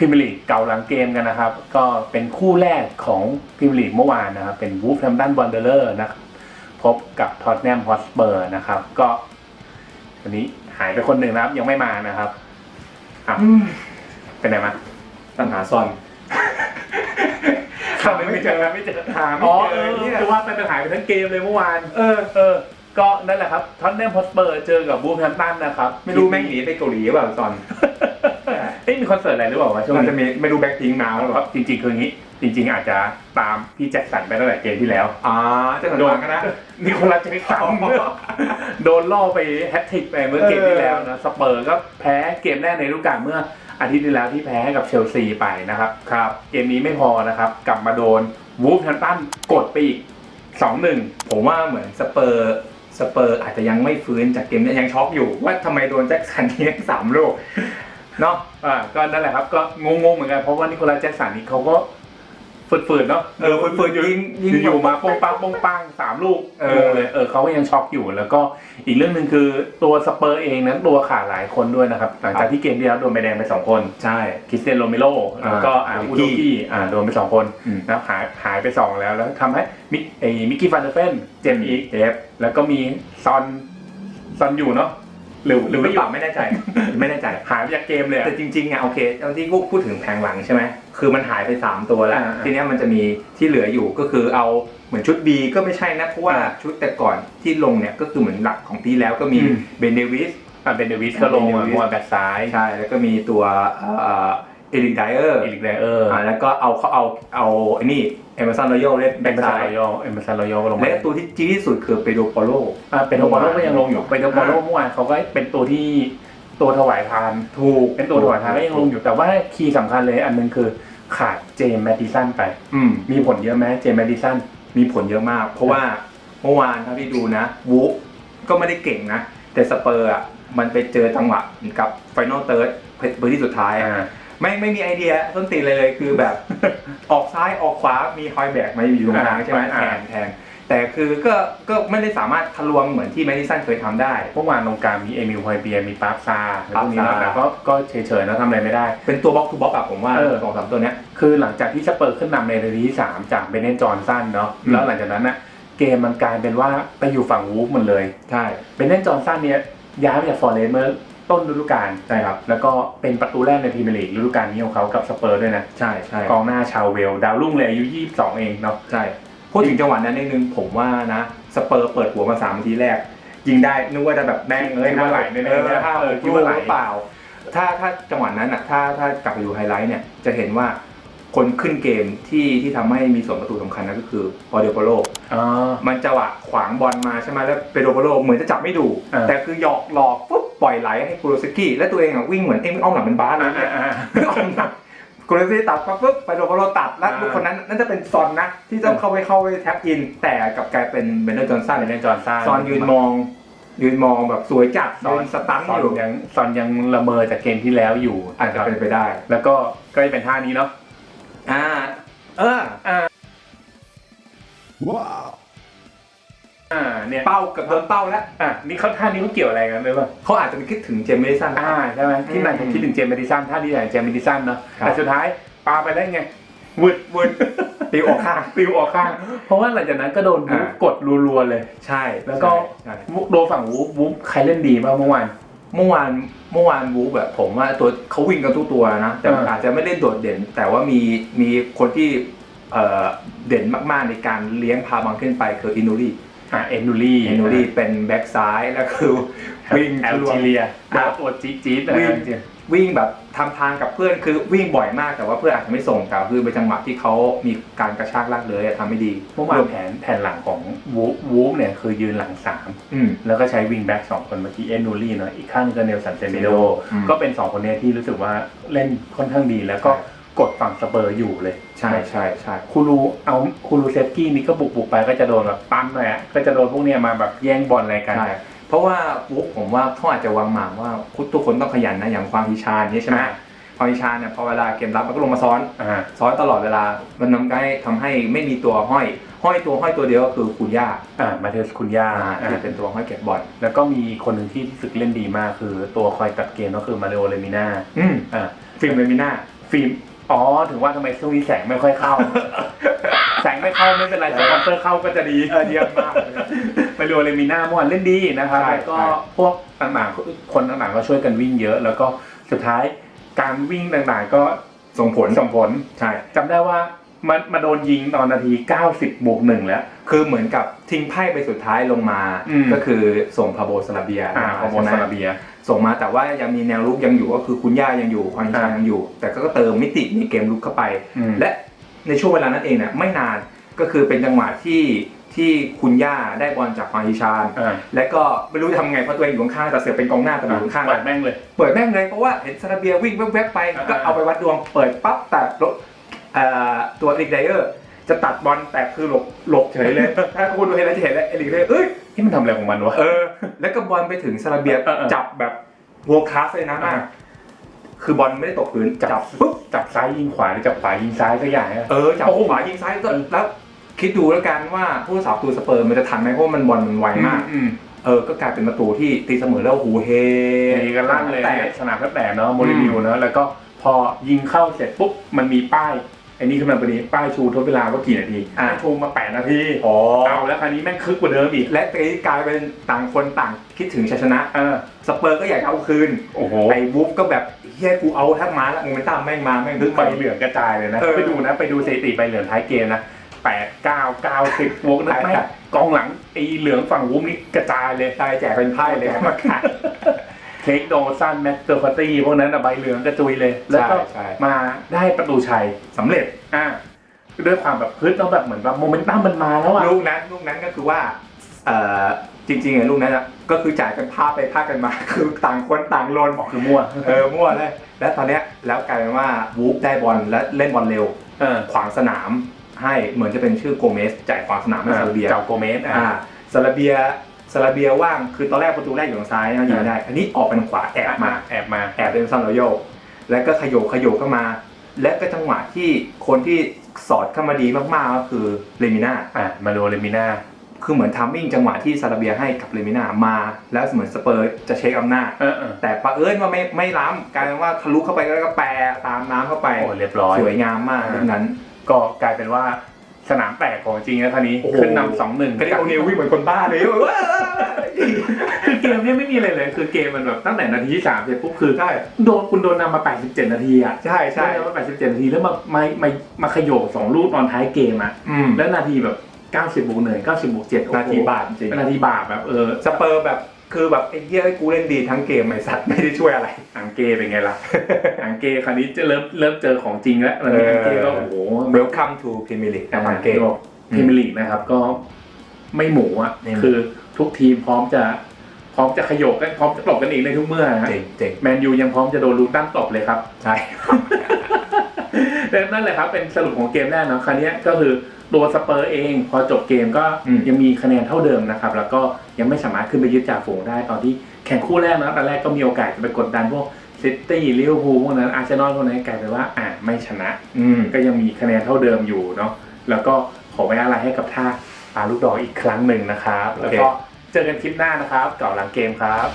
พูดถึงเกมพิมลีกเก่าหลังเกมกันนะครับ ก็เป็นคู่แรกของพิมลีกเมื่อวานนะครับ เป็นวูฟแฮมตันบอนเดอร์นะครับพบกับท็อตแนมฮอสเปอร์นะครับ ก็วันนี้หายไปคนหนึ่งนะครับยังไม่มานะครับอะเป็นไงมาปัญหาซอนข่าวไม่เจอไม่เจอหาไม่อ๋อเจเอออเนี่ยคือว่าเป็นปัญหาไปทั้งเกมเลยเมื่อวาน เออเออก็นั่นแหละครับท็อตแนมฮอสเปอร์เจอกับวูฟแฮมตันนะครับ ไม่รู้แม่งหนีไปเกาหลีหรือเปล่าซอน เอ้ยมีคอนเสิร์ตอะไรหรือเปล่าวะช่วงมันนี้จะมีไม่รู้แบ็คพิงมาหรือเปล่าจริงๆคืออย่างนี้ จริง ๆ อาจจะตามพี่แจ็คสันไปตั้งแต่เกมที่แล้ว อ่าจะโดนกันนะ นิโคลัสแจ็คสันอ๋อโดนล่อไปแฮตทริกไปเมื่อเกมที่แล้วนะสเปอร์ก็แพ้เกมแรกในฤดูกาลเมื่ออาทิตย์ที่แล้วที่แพ้ให้กับเชลซีไปนะครับครับ เกมนี้ไม่พอนะครับ กลับมาโดนวูฟแฮมตันกดไปอีกสองหนึ่งผมว่าเหมือนสเปอร์สเปอร์อาจจะยังไม่ฟื้นจากเกมเนี้ยยังช็อกอยู่ว่าทำไมโดนแจ็คสันยิงสามลูก เนาะอ่าก็นั่นแหละครับก็งงๆเหมือนกันเพราะว่านิโคลัสแจ็คสันนี่เขาก็ฝืดๆเนาะเออฝืนๆยิงยิงอยู่ๆมาโป้งปังโป้งปังสามลูกเอองงเลยเออเขาก็ยังช็อกอยู่แล้วก็อีกเรื่องหนึ่งคือตัวสเปอร์เองนั้นตัวขาดหลายคนด้วยนะครับหลังจากที่เกมที่แล้วโดนใบแดงไปสองคนใช่คริสเตียนโรเมโรแล้วก็อ่าอ่าอูโดกี้อ่าโดนไปสองคนอืมนะหายหายไปสองแล้วแล้วทำให้มิกไอ้มิกกี้ฟันเดอร์เฟนเจ็บอีกเจ็บแล้วก็มีซอนซอนอยู่เนาะ หรือหหรืรืออไม่ไม่อยู่เปล่าไม่แน่ใจ ไม่แน่ใจ หายไปจากเกมเลยอะ แต่จริงๆอะโอเคตอนที่กูพูดถึงแผงหลังใช่ไหมคือมันหายไป 3 ตัวแล้ว อ่าทีเนี้ยมันจะมีที่เหลืออยู่ก็คือเอาเหมือนชุด B ก็ไม่ใช่นะ เพราะว่าอ่าชุดแต่ก่อนที่ลงเนี่ยก็คือเหมือนหลักของที่แล้วก็มีอืม เบนเดวิส อ่าเป็นเดวิสก็ลงมาเป็นเดวิสมัวแบ็คซ้าย ใช่ แล้วก็มีตัวเอ่อ เอลินไดเออร์เอลิกไดเออร์อ่าแล้วก็เอาเขาเอาเอาไอ้นี่เอเมอร์สันรอยัลเล่นเป็แบ็นคมาซาซ้ายโยเอ็มมาซาโยก็ลงมาและตัวที่จีดที่สุดคือเปโดโปโล อ่าเป็นโอปอโลก็ยังลงอยู่เป็นโอปอโลเมื่อวานเขาก็เป็นตัวที่ตัวถวายทาน ถูก เป็นตัวถวายทานก็ยังลงอยู่แต่ว่าคีย์สำคัญเลยอันหนึงคือขาดเจมส์แมดดิสันไป อืม มีผลเยอะไหมเจมส์แมดดิสัน มีผลเยอะมาก เพราะว่าเมื่อวานเท่าที่ดูนะวูฟก็ไม่ได้เก่งนะ แต่สเปอร์อะมันไปเจอจังหวะกับไฟนอลเติร์ดเบอร์ที่สุดท้ายอะอ่า ไม่ไม่มีไอเดียต้นตีนเลยเลยคือแบบ ออกซ้ายออกขวามีคอยแบกมาอยู่ตรงกลางใช่ไหมแทนแทนแต่คือก็ก็ไม่ได้สามารถทะลวงเหมือนที่แมดิสันเคยทำได้เมื่อวานตรงกลางมีเอมิลไฮเบียร์มีปาร์คซาแล้วพวกนี้ปาร์คซานะแต่ก็ก็เฉยๆนะทำอะไรไม่ได้ เป็นตัวบล็อกทูบล็อกอะผมว่าเออสองสามตัวเนี้ยคือหลังจากที่สเปอร์ขึ้นนำในนาทีที่สามจากเบนเนนจอห์นสันเนาะอืมแล้วหลังจากนั้นน่ะเกมมันกลายเป็นว่าไปอยู่ฝั่งวูฟหมดเลยใช่เบนเนนจอห์นสันเนี่ยย้ายมาจากฟอร์เรสต์เมื่อ ต้นฤดูกาลใช่ครับ แล้วก็เป็นประตูแรกในพรีเมียร์ลีกฤดูกาลนี้ของเขากับสเปอร์ด้วยนะใช่ใช่กองหน้าชาวเวลส์ดาวรุ่งเลยอายุ 22 เองเนาะใช่พูดถึงจังหวะนั้นนิดนึงผมว่านะสเปอร์เปิดหัวมาสามนาทีแรก ยิงได้นึกว่าจะแบบแม่งเอ้ยคิดว่าไหลแน่ๆเออถ้าเออคิคิดดว่าว่าไหไหลลเปล่า ถ้าถ้าจังหวะนั้นอะถ้าถ้ากลับไปดูไฮไลท์เนี่ยจะเห็นว่า คนขึ้นเกมที่ที่ทำให้มีส่วนประตูสำคัญนั่นก็คือปอเดโปโลอ๋อมันจังหวะขวางบอลมาใช่ไหมแล้วเปโดโปโลเหมือนจะจับไม่ดูเออแต่คือหยอกหลอกปุ๊บปล่อยไหลให้กูโรสกี้และตัวเองอะวิ่งเหมือนเอ็งอ้อมหลังเป็นบาสเลอ่ายเนี่ยอ่าอ้อมหลังกูโรสกี้ตัดปั๊บปุ๊บเปโดโปโลตัดแล้วอ่า ลูกคนนั้นนั่นจะเป็นซอนนะที่ต้องเข้าไปเข้าไปแท็บอิน แต่กลับกลายเป็นเบนเดอร์จอห์นสันเบนเนนจอห์นสันซอนยืนมอง ยืนมองแบบสวยจัดซอนยืนสตันซอนอยู่ยังซอนยังละเมอจากเกมที่แล้วอยู่อาจจะเป็นไปได้ แล้วก็ก็จะเป็นท่านี้เนาะ อ่า เอออ่า เนี่ย เป้ากับโดนเป้าแล้ว อะ นี่เขาท่านี้เขาเกี่ยวอะไรกันหรือเปล่าเขาอาจจะไปคิดถึงเจมส์เมดิสันอ่า ใช่ไหมที่นั่นอืมคิดถึงเจมส์แมดิสันท่าที่ไหนเจมส์แมดิสันเนาะ ครับ แต่สุดท้ายปาไปได้ไงวืดวืดตีออกข้างปิวออกข้าง เพราะว่าหลังจากนั้นก็โดนวูฟอ่ากดรัวๆเลย ใช่แล้วก็ ใช่โดนฝั่งวูฟวูฟใครเล่นดีบ้างเมื่อวาน เมื่อวานเมื่อวานวูฟแบบผมว่าตัวเขาวิ่งกันทุกตัวนะแต่เออออาจจะไม่ได้โดดเด่น แต่ว่ามีมีคนที่เอ่อเด่นมากๆในการเลี้ยงพาบอลขึ้นไปคืออินูรี อ่าเอ็นดูรี่อินูรีเป็นแบ็กซ้ายแล้วคือวิ่งแอลทะลวจีงเรียครับตัวจี๊ดจี๊ดนะวิ่งจริงวิ่งแบบทำทางกับเพื่อนคือวิ่งบ่อยมากแต่ว่าเพื่อนอาจจะไม่ส่งแต่คือเป็นจังหวะที่เขามีการกระชากลากเลยอะทำไม่ดีๆเมื่อวานแผนแผนหลังของวูฟวูฟเนี่ยคือยืนหลังสามอืมแล้วก็ใช้วิงแบ็กสองคนเมื่อกี้เอ็นดูรี่เนาะอีกข้างหนึ่งก็เนลสันเซเมโดอืมก็เป็นสองคนเนี้ยที่รู้สึกว่าเล่นค่อนข้างดีแล้วก็ กดฝั่งสเปอร์อยู่เลย ใช่ใช่ใช่คูรูเอาคูรูเซฟกี้นี่ก็บุกบุกๆไปก็จะโดนแบบปั้มเลยอะก็จะโดนพวกเนี้ยมาแบบแย่งบอลอะไรกันใช่เพราะว่าวูฟผมว่าเขาอาจจะวางหมากว่าทุกคนต้องขยันนะอย่างความพิชาญนี้ใช่ไหมอ่าพฮอยชาเนี่ยพอเวลาเกมรับมันก็ลงมาซ้อนอ่าซ้อนตลอดเวลามันทำให้ทำให้ไม่มีตัวห้อยห้อยตัวห้อยตัวเดียวก็คือคุณย่าอ่ามาเทสคุณย่าอ่าอ่าที่เป็นตัวห้อยเก็บบอลแล้วก็มีคนหนึ่งที่รู้สึกเล่นดีมากคือตัวคอยตัดเกมก็คือมาริโอเลมิน่าอืมอ่าฟิล์มเลมิน่าฟิล์ม อ๋อถึงว่าทำไมช่วงนี้แสงไม่ค่อยเข้า แสงไม่เข้าไม่เป็นไรสปอนเซอร์เข้าก็จะดีเออเยี่ยมมากเลยมาริโอเลมิน่าเมื่อวานเล่นดีนะครับใช่แล้วก็ใช่ พวกต่างๆคนต่างๆก็ช่วยกันวิ่งเยอะ แล้วก็สุดท้ายการวิ่งต่างๆก็ส่งผลส่งผลใช่จำได้ว่า มันมาโดนยิงตอนนาที 90บวกหนึ่งแล้ว คือเหมือนกับทิ้งไพ่ไปสุดท้ายลงมา อืม ก็คือส่งพาโบสลาเบียอ่าของโมใช่ไหมซาลาเบีย ส่งมาแต่ว่ายังมีแนวรุกยังอยู่ก็คือคุณย่ายังอยู่คอนชาอ่ายัยังอยู่ แต่ก็เติมมิติในเกมรุกเข้าไป อืม และในช่วงเวลานั้นเองเนี่ยไม่นานก็คือเป็นจังหวะที่ที่คุณย่าได้บอลจากฟางฮิชาน อ่าและก็ไม่รู้จะทำไงเพราะตัวเองอยู่ข้างๆแต่เสือกเป็นกองหน้าแต่อยู่ข้างๆเปิดแม่งเลย เปิดแม่งเลยเพราะว่าเห็นซาราเบียวิ่งแวบๆไป อ่า ก็เอาไปวัดดวงเปิดปั๊บแต่รถเอ่อ ตัวเอริกไดเออร์จะตัดบอลแต่คือหลบหลบเฉยเลย ถ้าคุณดูเห็นแล้วจะเห็นแล้วเอริกไดเออร์เอ้ยที่มันทำอะไรของมันวะเออแล้วก็บอลไปถึงซาราเบียเออเออจับแบบวัวคลาสเลยนะอ่าคือบอลไม่ได้ตกพื้นจับปุ๊บจับซ้ายยิงขวาหรือจับขวายิงซ้ายก็อย่างเงี้ยเออจับโอ้โหขวายิงซ้ายก็เออแล้วคิดดูแล้วกันว่าผู้รักษาประตูสเปอร์มันจะทันไหมเพราะมันบอลมันไวมากอืมเออ ก็กลายเป็นประตูที่ตีเสมอแล้วโอ้โหเฮตีกันลั่นเลยแต่สนามแทบแตกเนาะโมริวิวเนาะแล้วก็พอยิงเข้าเสร็จปุ๊บมันมีป้าย ไอ้นี่ขึ้นมาพอดีป้ายชูทดเวลาว่ากี่นาทีอะให้ชูมาแปดนาทีอ๋อ เอาแล้วคราวนี้แม่งคึกกว่าเดิมอีก และตอนนี้กลายเป็นต่างคนต่างคิดถึงชัยชนะ เออ สเปอร์ก็อยากเอาคืน โอ้โห ไอ้วูฟก็แบบเฮียกูเอาแทบมาแล้วโมเมนตัมแม่งมาแม่งคืฮึอกใบไปเหลืองกระจายเลยนะ เออ ไปดูนะ ไปดูสถิติใบเหลืองท้ายเกมนะแปดเก้าเก้าสิบบวกนะใช่แม่งใช่กองหลังไอ้เหลืองฝั่งวุ้มนี่กระจายเลย ตายแจกเป็นไพ่เลยมาขาย เทคโดซันแม็กเตอร์ฟาตี้พวกนั้นอะใบเหลืองกระจุยเลย แล้วก็ใช่มาได้ประตูชัยสำเร็จอ่าด้วยความแบบพึดแล้วแบบเหมือนแบบโมเมนตัมมันมาแล้วอะลูกนั้นลูกนั้นก็คือว่าเอ่อจริงๆไอ้ลูกนั้นอะก็คือจ่ายกันพาไปพากันมา คือต่างคนต่างลนบอกคือมั่วเออมั่วเลย แล้วตอนเนี้ยแล้วกลายเป็นว่าวูฟได้บอลและเล่นบอลเร็ว เออขวางสนามให้เหมือนจะเป็นชื่อโกเมสจ่ายขวางสนามให้ซาลาเบียเจ้าโกเมสอ่าอ่าซาลาเบีย ซาลาเบียว่างคือตอนแรกประตูแรกอยู่ทางซ้ายนะยิงไม่ได้ อันนี้ออกเป็นขวาแอบมาแอบมาแอบเป็นซันโรโยแล้วก็ขยโยกขยโยกเข้ามา และก็จังหวะที่คนที่สอดเข้ามาดีมากๆก็คือเลมิน่าอะมาดูเลมิน่าคือเหมือนทัมมิ่งจังหวะที่ซาลาเบียให้กับเลมิน่ามา แล้วเหมือนสเปอร์จะเช็คอำนาจเออเออแต่ปะเอิญว่าไม่ไม่ล้ำกลายเป็นว่าทะลุเข้าไปแล้วก็แปรตามน้ำเข้าไปโอ้เรียบร้อยสวยงามมากอ่าดังนั้น ก็กลายเป็นว่า สนามแตกของจริงนะท่านี้โอ้โห ขึ้นนำสองหนึ่งก็ได้โอเนลวิ่งเหมือนคนบ้าเลยคือเกมเนี้ไม่มีอะไรเลย คือเกมมันแบบตั้งแต่นาทีที่สามเสร็จปุ๊บคือใช่โดนคุณโดนนำมา 87 นาทีอะใช่ใช่โดนนำมา 87 นาทีแล้วมามามามาขยโยกสองลูกตอนท้ายเกมอะอืมแล้วนาทีแบบ 90บวกหนึ่ง90บวกเจ็ดโอ้โหนาทีบาทจริง นาทีบาปแบบเออสเปอร์แบบคือแบบไอ้เหี้ยกูเล่นดีทั้งเกมไอ้สัตว์ไม่ได้ช่วยอะไร อังเก้เป็นไงล่ะ อังเก้คราวนี้จะเริ่มเริ่มเจอของจริงแล้วตอนนี้เออ อังเก้ก็โอ้โห Welcome to Premier League นะฟังเกมพรีเมียร์ลีกนะครับก็ไม่หมูอะไม่หมูคือทุกทีมพร้อมจะพร้อมจะขยโกกันพร้อมจะตบกันเองในทุกเมื่อนะเจ๋งเจ๋งแมนยูยังพร้อมจะโดนลูตันตบเลยครับ ใช่แต่นั่นแหละครับเป็นสรุปของเกมแรกเนาะคราวนี้ก็คือ ตัวสเปอร์เอง พอจบเกมก็อืมยังมีคะแนนเท่าเดิมนะครับ แล้วก็ยังไม่สามารถขึ้นไปยึดจ่าฝูงได้ตอนที่แข่งคู่แรกนะตอนแรกก็มีโอกาสจะไปกดดันพวกซิตี้ลิเวอร์พูลพวกนั้นอาร์เซนอลพวกนั้นกลายเป็นว่าอ่าไม่ชนะอืมก็ยังมีคะแนนเท่าเดิมอยู่เนาะแล้วก็ขอไว้อะไรให้กับท่าปาลูกดอกอีกครั้งหนึ่งนะครับ แล้วก็เจอกันคลิปหน้านะครับเก่าหลังเกมครับ